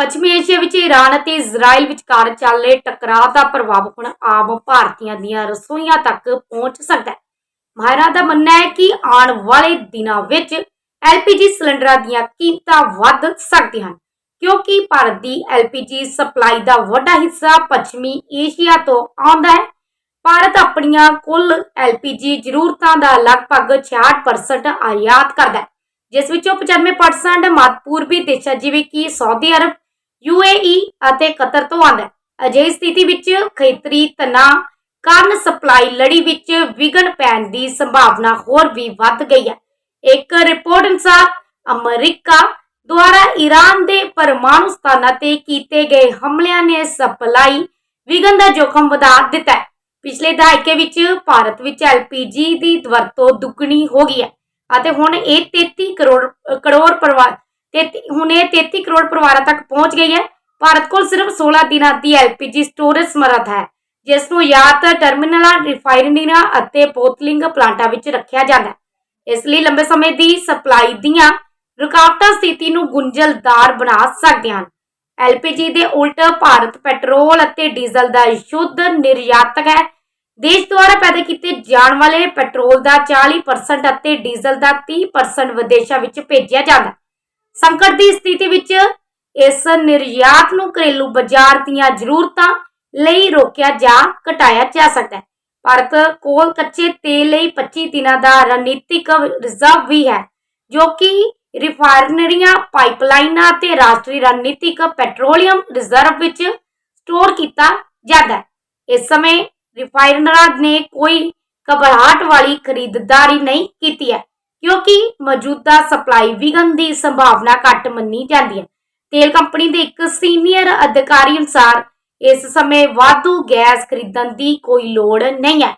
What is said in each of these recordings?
ਪੱਛਮੀ ਏਸ਼ੀਆ ਵਿੱਚ ਈਰਾਨ ਅਤੇ ਇਜ਼ਰਾਈਲ ਵਿਚਕਾਰ ਚੱਲ ਰਹੇ ਟਕਰਾਅ ਦਾ ਪ੍ਰਭਾਵ ਹੁਣ ਆਮ ਭਾਰਤੀਆਂ ਦੀਆਂ ਰਸੋਈਆਂ ਤੱਕ ਪਹੁੰਚ ਸਕਦਾ ਹੈ। ਮਾਹਿਰਾਂ ਦਾ ਮੰਨਣਾ ਹੈ ਕਿ ਆਉਣ ਵਾਲੇ ਦਿਨਾਂ ਵਿੱਚ ਐਲਪੀਜੀ ਸਿਲੰਡਰਾਂ ਦੀਆਂ ਕੀਮਤਾਂ ਵੱਧ ਸਕਦੀਆਂ ਹਨ, ਕਿਉਂਕਿ ਭਾਰਤ ਦੀ ਐਲਪੀਜੀ ਸਪਲਾਈ ਦਾ ਵੱਡਾ ਹਿੱਸਾ ਪੱਛਮੀ ਏਸ਼ੀਆ ਤੋਂ ਆਉਂਦਾ ਹੈ। ਭਾਰਤ ਆਪਣੀਆਂ ਕੁੱਲ ਐਲਪੀਜੀ ਜ਼ਰੂਰਤਾਂ ਦਾ ਲਗਭਗ 66% ਆਯਾਤ ਕਰਦਾ ਹੈ, ਜਿਸ ਵਿੱਚੋਂ 95% ਮੱਧ ਪੂਰਬੀ ਦੇਸ਼ਾਂ ਜਿਵੇਂ ਕਿ ਸਾਊਦੀ ਅਰਬ ਯੂਏਈ ਅਤੇ ਕਤਰ ਤੋਂ ਆਉਂਦਾ ਹੈ ਅਜਿਹੀ ਸਥਿਤੀ ਵਿੱਚ ਖੇਤਰੀ ਤਣਾਅ ਕਾਰਨ ਸਪਲਾਈ ਲੜੀ ਵਿੱਚ ਵਿਘਨ ਪੈਣ ਦੀ ਸੰਭਾਵਨਾ ਹੋਰ ਵੀ ਵੱਧ ਗਈ ਹੈ। ਇੱਕ ਰਿਪੋਰਟ ਅਨੁਸਾਰ, ਅਮਰੀਕਾ ਦੁਆਰਾ ਈਰਾਨ ਦੇ ਪਰਮਾਣੂ ਸਥਾਨਾਂ ਤੇ ਕੀਤੇ ਗਏ ਹਮਲਿਆਂ ਨੇ ਸਪਲਾਈ ਵਿਘਨ ਦਾ ਜੋਖਮ ਵਧਾ ਦਿੱਤਾ ਹੈ। ਪਿਛਲੇ ਦਹਾਕੇ ਵਿੱਚ ਭਾਰਤ ਵਿੱਚ ਐਲਪੀਜੀ ਦੀ ਵਰਤੋਂ ਦੁੱਗਣੀ ਹੋ ਗਈ ਹੈ ਅਤੇ ਹੁਣ ਇਹ 33 ਕਰੋੜ ਕਰੋੜ ਪਰਿਵਾਰ ਤੇ ਹੁਣ ਇਹ 33 ਕਰੋੜ ਪਰਿਵਾਰਾਂ ਤੱਕ ਪਹੁੰਚ ਗਈ ਹੈ। ਭਾਰਤ ਕੋਲ ਸਿਰਫ 16 ਦਿਨਾਂ ਦੀ ਐਲਪੀਜੀ ਸਟੋਰੇਜ ਸਮਰੱਥ ਹੈ, ਜਿਸ ਨੂੰ ਜਾਂ ਤਾਂ ਟਰਮੀਨਲਾਂ ਰਿਫਾਈਨਰੀਆਂ ਅਤੇ ਬੋਤਲਿੰਗ ਪਲਾਂਟਾਂ ਵਿੱਚ ਰੱਖਿਆ ਜਾਂਦਾ ਹੈ। ਇਸ ਲਈ ਲੰਬੇ ਸਮੇਂ ਦੀ ਸਪਲਾਈ ਦੀਆਂ ਰੁਕਾਵਟਾਂ ਸਥਿਤੀ ਨੂੰ ਗੁੰਝਲਦਾਰ ਬਣਾ ਸਕਦੇ ਹਨ। ਐਲਪੀਜੀ ਦੇ ਉਲਟ ਭਾਰਤ ਪੈਟਰੋਲ ਅਤੇ ਡੀਜ਼ਲ ਦਾ ਸ਼ੁੱਧ ਨਿਰਯਾਤਕ ਹੈ। ਦੇਸ਼ ਦੁਆਰਾ ਪੈਦਾ ਕੀਤੇ ਜਾਣ ਵਾਲੇ ਪੈਟਰੋਲ ਦਾ 40% ਅਤੇ ਡੀਜ਼ਲ ਦਾ 30% ਵਿਦੇਸ਼ਾਂ ਵਿੱਚ ਭੇਜਿਆ ਜਾਂਦਾ ਸੰਕਟ ਦੀ ਸਥਿਤੀ ਵਿੱਚ ਇਸ ਨਿਰਯਾਤ ਨੂੰ ਘਰੇਲੂ ਬਾਜ਼ਾਰ ਦੀਆਂ ਜ਼ਰੂਰਤਾਂ ਲਈ ਰੋਕਿਆ ਜਾਂ, ਘਟਾਇਆ ਜਾ ਸਕਦਾ ਹੈ। ਭਾਰਤ ਕੋਲ ਕੱਚੇ ਤੇਲ ਲਈ 25 ਦਿਨਾਂ ਦਾ ਰਣਨੀਤਿਕ ਰਿਜ਼ਰਵ ਵੀ ਹੈ, ਜੋ ਕਿ ਰਿਫਾਈਨਰੀਆਂ ਪਾਈਪਲਾਈਨਾਂ ਤੇ ਰਾਸ਼ਟਰੀ ਰਣਨੀਤਿਕ ਪੈਟਰੋਲੀਅਮ ਰਿਜ਼ਰਵ ਵਿੱਚ ਸਟੋਰ ਕੀਤਾ ਜਾਂਦਾ ਹੈ। ਇਸ ਸਮੇਂ ਰਿਫਾਈਨਰਾਂ ਨੇ ਕੋਈ ਘਬਰਾਹਟ ਵਾਲੀ ਖਰੀਦਦਾਰੀ ਨਹੀਂ ਕੀਤੀ ਹੈ। ਕਿਉਂਕਿ ਮੌਜੂਦਾ ਸਪਲਾਈ ਵਿਘਨ ਦੀ ਸੰਭਾਵਨਾ ਘੱਟ ਮੰਨੀ ਜਾਂਦੀ ਹੈ। ਤੇਲ ਕੰਪਨੀ ਦੇ ਇੱਕ ਸੀਨੀਅਰ ਅਧਿਕਾਰੀ ਅਨੁਸਾਰ, ਇਸ ਸਮੇਂ ਵਾਧੂ ਗੈਸ ਖਰੀਦਣ ਦੀ ਕੋਈ ਲੋੜ ਨਹੀਂ ਹੈ,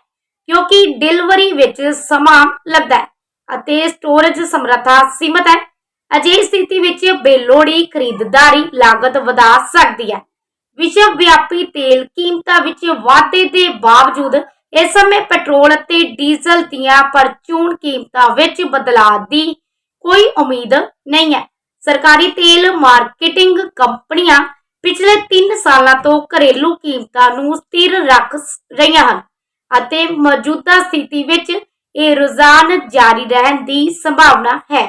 ਕਿਉਂਕਿ ਡਿਲੀਵਰੀ ਵਿੱਚ ਸਮਾਂ ਲੱਗਦਾ ਹੈ ਅਤੇ ਸਟੋਰੇਜ ਸਮਰੱਥਾ ਸੀਮਤ ਹੈ। ਅਜਿਹੀ ਸਥਿਤੀ ਵਿੱਚ ਬੇਲੋੜੀ ਖਰੀਦਦਾਰੀ ਲਾਗਤ ਵਧਾ ਸਕਦੀ ਹੈ। ਵਿਸ਼ਵ ਵਿਆਪੀ ਤੇਲ ਕੀਮਤਾਂ ਵਿੱਚ ਵਾਧੇ ਦੇ ਬਾਵਜੂਦ ਇਸ ਸਮੇਂ ਪੈਟਰੋਲ ਅਤੇ ਡੀਜ਼ਲ ਦੀਆਂ ਪਰਚੂਨ ਕੀਮਤਾਂ ਵਿੱਚ ਬਦਲਾਅ ਦੀ ਕੋਈ ਉਮੀਦ ਨਹੀਂ ਹੈ। ਸਰਕਾਰੀ ਤੇਲ ਮਾਰਕੀਟਿੰਗ ਕੰਪਨੀਆਂ ਪਿਛਲੇ 3 ਸਾਲਾਂ ਤੋਂ ਘਰੇਲੂ ਕੀਮਤਾਂ ਨੂੰ ਸਥਿਰ ਰੱਖ ਰਹੀਆਂ ਹਨ ਅਤੇ ਮੌਜੂਦਾ ਸਥਿਤੀ ਵਿੱਚ ਇਹ ਰੁਝਾਨ ਜਾਰੀ ਰਹਿਣ ਦੀ ਸੰਭਾਵਨਾ ਹੈ।